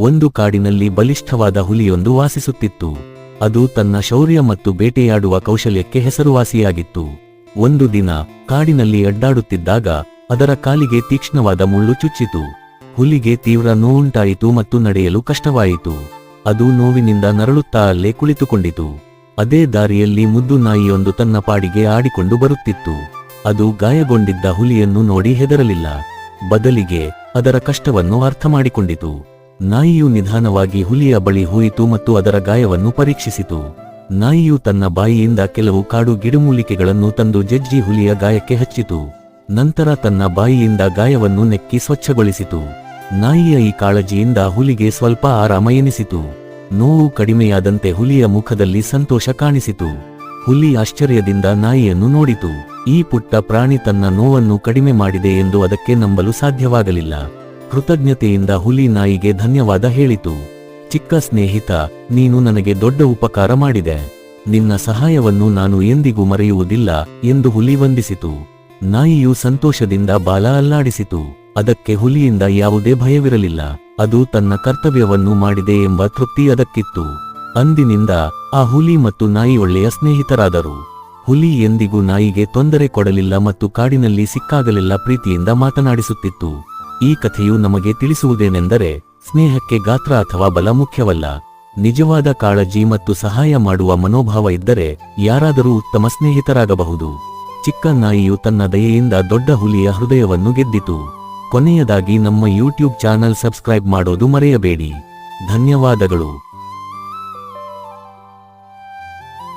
ಒಂದು ಕಾಡಿನಲ್ಲಿ ಬಲಿಷ್ಠವಾದ ಹುಲಿಯೊಂದು ವಾಸಿಸುತ್ತಿತ್ತು. ಅದು ತನ್ನ ಶೌರ್ಯ ಮತ್ತು ಬೇಟೆಯಾಡುವ ಕೌಶಲ್ಯಕ್ಕೆ ಹೆಸರುವಾಸಿಯಾಗಿತ್ತು. ಒಂದು ದಿನ ಕಾಡಿನಲ್ಲಿ ಅಡ್ಡಾಡುತ್ತಿದ್ದಾಗ ಅದರ ಕಾಲಿಗೆ ತೀಕ್ಷ್ಣವಾದ ಮುಳ್ಳು ಚುಚ್ಚಿತು. ಹುಲಿಗೆ ತೀವ್ರ ನೋವುಂಟಾಯಿತು ಮತ್ತು ನಡೆಯಲು ಕಷ್ಟವಾಯಿತು. ಅದು ನೋವಿನಿಂದ ನರಳುತ್ತಾ ಅಲ್ಲೇ ಕುಳಿತುಕೊಂಡಿತು. ಅದೇ ದಾರಿಯಲ್ಲಿ ಮುದ್ದು ನಾಯಿಯೊಂದು ತನ್ನ ಪಾಡಿಗೆ ಆಡಿಕೊಂಡು ಬರುತ್ತಿತ್ತು. ಅದು ಗಾಯಗೊಂಡಿದ್ದ ಹುಲಿಯನ್ನು ನೋಡಿ ಹೆದರಲಿಲ್ಲ. ಬದಲಿಗೆ ಅದರ ಕಷ್ಟವನ್ನು ಅರ್ಥ ಮಾಡಿಕೊಂಡಿತು ನಾಯಿಯು ನಿಧಾನವಾಗಿ ಹುಲಿಯ ಬಳಿ ಹೋಯಿತು ಮತ್ತು ಅದರ ಗಾಯವನ್ನು ಪರೀಕ್ಷಿಸಿತು. ನಾಯಿಯು ತನ್ನ ಬಾಯಿಯಿಂದ ಕೆಲವು ಕಾಡು ಗಿಡಮೂಲಿಕೆಗಳನ್ನು ತಂದು ಜಜ್ಜಿ ಹುಲಿಯ ಗಾಯಕ್ಕೆ ಹಚ್ಚಿತು. ನಂತರ ತನ್ನ ಬಾಯಿಯಿಂದ ಗಾಯವನ್ನು ನೆಕ್ಕಿ ಸ್ವಚ್ಛಗೊಳಿಸಿತು. ನಾಯಿಯ ಈ ಕಾಳಜಿಯಿಂದ ಹುಲಿಗೆ ಸ್ವಲ್ಪ ಆರಾಮ ಎನಿಸಿತು. ನೋವು ಕಡಿಮೆಯಾದಂತೆ ಹುಲಿಯ ಮುಖದಲ್ಲಿ ಸಂತೋಷ ಕಾಣಿಸಿತು. ಹುಲಿ ಆಶ್ಚರ್ಯದಿಂದ ನಾಯಿಯನ್ನು ನೋಡಿತು. ಈ ಪುಟ್ಟ ಪ್ರಾಣಿ ತನ್ನ ನೋವನ್ನು ಕಡಿಮೆ ಮಾಡಿದೆ ಎಂದು ಅದಕ್ಕೆ ನಂಬಲು ಸಾಧ್ಯವಾಗಲಿಲ್ಲ. ಕೃತಜ್ಞತೆಯಿಂದ ಹುಲಿ ನಾಯಿಗೆ ಧನ್ಯವಾದ ಹೇಳಿತು. ಚಿಕ್ಕ ಸ್ನೇಹಿತ, ನೀನು ನನಗೆ ದೊಡ್ಡ ಉಪಕಾರ ಮಾಡಿದೆ. ನಿನ್ನ ಸಹಾಯವನ್ನು ನಾನು ಎಂದಿಗೂ ಮರೆಯುವುದಿಲ್ಲ ಎಂದು ಹುಲಿ ವಂದಿಸಿತು. ನಾಯಿಯು ಸಂತೋಷದಿಂದ ಬಾಲ ಅಲ್ಲಾಡಿಸಿತು. ಅದಕ್ಕೆ ಹುಲಿಯಿಂದ ಯಾವುದೇ ಭಯವಿರಲಿಲ್ಲ. ಅದು ತನ್ನ ಕರ್ತವ್ಯವನ್ನು ಮಾಡಿದೆ ಎಂಬ ತೃಪ್ತಿ ಅದಕ್ಕಿತ್ತು. ಅಂದಿನಿಂದ ಆ ಹುಲಿ ಮತ್ತು ನಾಯಿ ಒಳ್ಳೆಯ ಸ್ನೇಹಿತರಾದರು. ಹುಲಿ ಎಂದಿಗೂ ನಾಯಿಗೆ ತೊಂದರೆ ಕೊಡಲಿಲ್ಲ ಮತ್ತು ಕಾಡಿನಲ್ಲಿ ಸಿಕ್ಕಾಗಲೆಲ್ಲ ಪ್ರೀತಿಯಿಂದ ಮಾತನಾಡಿಸುತ್ತಿತ್ತು. ಈ ಕಥೆಯು ನಮಗೆ ತಿಳಿಸುವುದೇನೆಂದರೆ ಸ್ನೇಹಕ್ಕೆ ಗಾತ್ರ ಅಥವಾ ಬಲ ಮುಖ್ಯವಲ್ಲ. ನಿಜವಾದ ಕಾಳಜಿ ಮತ್ತು ಸಹಾಯ ಮಾಡುವ ಮನೋಭಾವ ಇದ್ದರೆ ಯಾರಾದರೂ ಉತ್ತಮ ಸ್ನೇಹಿತರಾಗಬಹುದು. ಚಿಕ್ಕ ನಾಯಿಯು ತನ್ನ ದಯೆಯಿಂದ ದೊಡ್ಡ ಹುಲಿಯ ಹೃದಯವನ್ನು ಗೆದ್ದಿತು. ಕೊನೆಯದಾಗಿ ನಮ್ಮ ಯೂಟ್ಯೂಬ್ ಚಾನಲ್ ಸಬ್ಸ್ಕ್ರೈಬ್ ಮಾಡೋದು ಮರೆಯಬೇಡಿ. ಧನ್ಯವಾದಗಳು.